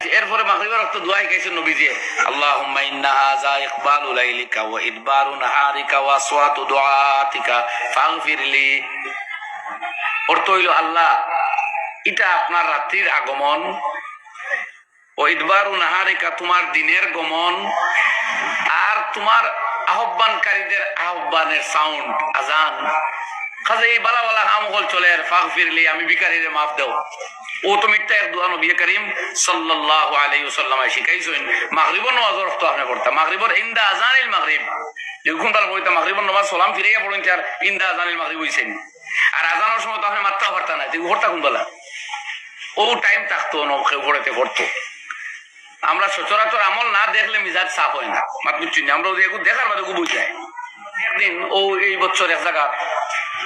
এরপরে মাগরিবের রক্ত দোয়া শিখাইছেন নবীজি আল্লাহুম্মা ইন্না হাযা ইকবালু লাইলিকা ওয়া ইদবারু নাহারিকা ওয়া দুআতিকা ফাগফিরলি অর্থ হইল আল্লাহ, এটা আপনার রাত্রির আগমন। ও ইদবারু নাহারিকা তোমার দিনের গমন। আর তোমার আহ্বানকারীদের আহ্বানের সাউন্ড আজান। এই হল চলে ফাঁক ফিরলি আমি মাফ দেও। ও তো মিথ্যা এক দোয়া নবী করিম সাল্লাল্লাহু আলাইহি ওয়াসাল্লাম শিখাইছেন রক্ত আপনি পড়তা। আজানিল মাগরিব। তার নামাজ সালাম ফিরাইয়া পড়েন আর ইন্দা আজানিল মাগরিব হইছেন। আর সময় তো আপনি মাত্রা পারতা না ঘরটা কোন বেলা? ও টাইম থাকতো আমরা সচরাচর আমল না দেখলে মিজাজ সাফ হয় না। মাত বুঝছি আমরা দেখার বাদে বুঝ যায় একদিন ও এই বছর এক জায়গা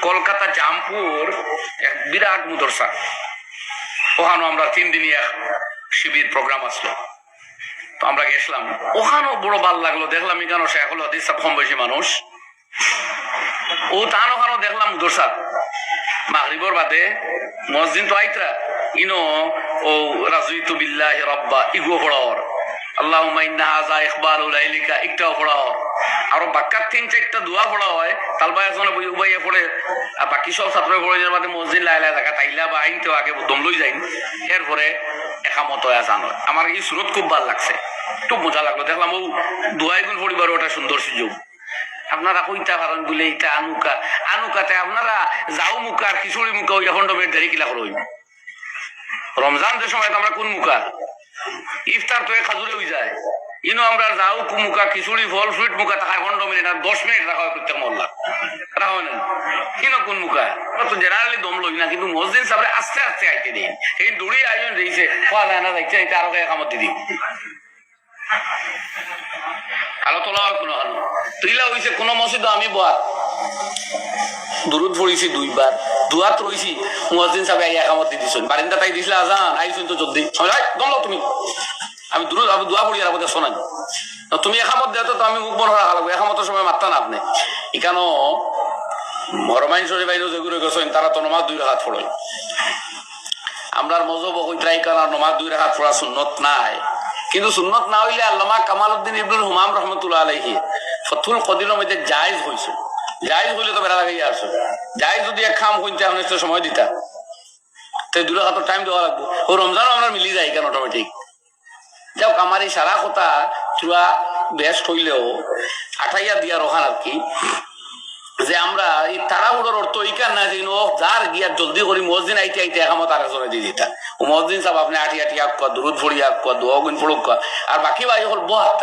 কলকাতা জামপুর এক বিরাট মুদরসা। ওখানে আমরা তিন দিনই এক শিবির প্রোগ্রাম আসলো। তো আমরা গেছিলাম। ওখানেও বড় ভালো লাগল। দেখলাম এখানেও শেখ হলো হাদিস কম বেশি মানুষ। ও তান ওখানেও দেখলাম মুদরসা। মাগরিবর বাদে মসজিদ তো আইতরা। ইনো ও রাজুইতু বিল্লাহি রাব্বা, ইগো পড়াওয়ার। আমার এই সুরত খুব ভালো লাগছে। মজা লাগল। দেখলাম ও দোয়াই গুণ পরিবার ওটা সুন্দর সুযোগ। আপনারা কইতা পারেন বলে এটা আনুকা, আনুকাতে আপনারা যাও মুখা, আর খিচুড়ি মুখা ওই এখন ডবের কিলা রমজান যে সময় আমরা কোন মুখা? ইফতার তো খাজুরে হয়ে যায়। ইনো আমরা যাও মুখা খিচুড়ি, ফল ফ্রুট মুখা থাকা ঘন্ট মিনিট, আর দশ মিনিট রাখা হয় প্রত্যেক মহল্লা রাখা হয় না কিনো কোন মুখা? তো জেনারেলি দম লই না, কিন্তু মসজিদ সামনে আস্তে আস্তে আইতে দিন। এই দৌড়ি আয়োজন দিয়েছে, খোয়া যায় না যাইতে এটা আরও একামত দি দিন। আলো তোলা হয় কোনো হালো তুইলা হইছে কোনো মসজিদ আমি বয়াত। দূরত পড়িছি দুইবার, দুয়াত রইছি, মুয়াজ্জিন সাহেব আই একামত দি দিছেন। বারিন্দা তাই দিছিল, আজান আইছেন তো জলদি। আমি দমলো তুমি। আমি দূর আমি দোয়া পড়ি আর আমাদের শোনাই তুমি একামত দেও তো আমি মুখ বন্ধ রাখা একামতের সময় মারতা না আপনি এখানো হরমাইন শরীফ আইনো যেগুলো গেছেন, তারা তো নমাজ দুই রাখাত পড়ে আমরার মজব হইতরাই কারণ নমাজ দুই রাখাত পড়া সুন্নত নাই। কিন্তু সুন্নত না হইলে আল্লামা কামাল উদ্দিন ইবনুল হুমাম রহমতুল্লাহ আলহি ফতুল কদিনের মধ্যে জায়জ হয়েছে জায়জ হইলে তো বেড়া লাগাইয়া আসো জায়জ যদি এক খাম আপনি তো সময় দিতা। তো দুই রাখাত টাইম দেওয়া লাগবো। ও রমজানও আমরা মিলি যাই কেন অটোমেটিক যাক আমার এই সারা কথা চূড়া বেস্ট হইলেও আঠাইয়া দিয়া রহান আর কি, যে আমরা এই তাড়াহুড়োর অর্থ ইকার না যে ও যার গিয়া জলদি করি, মসজিদ আইতে আইতে একামত আর একজনে দিয়ে দিতা। ও মসজিদ সাহেব আপনি আটি আটি আক দুরুদ ফড়ি আক দোয়া গুণ ফড়ুক আর বাকি ভাই হল বহাত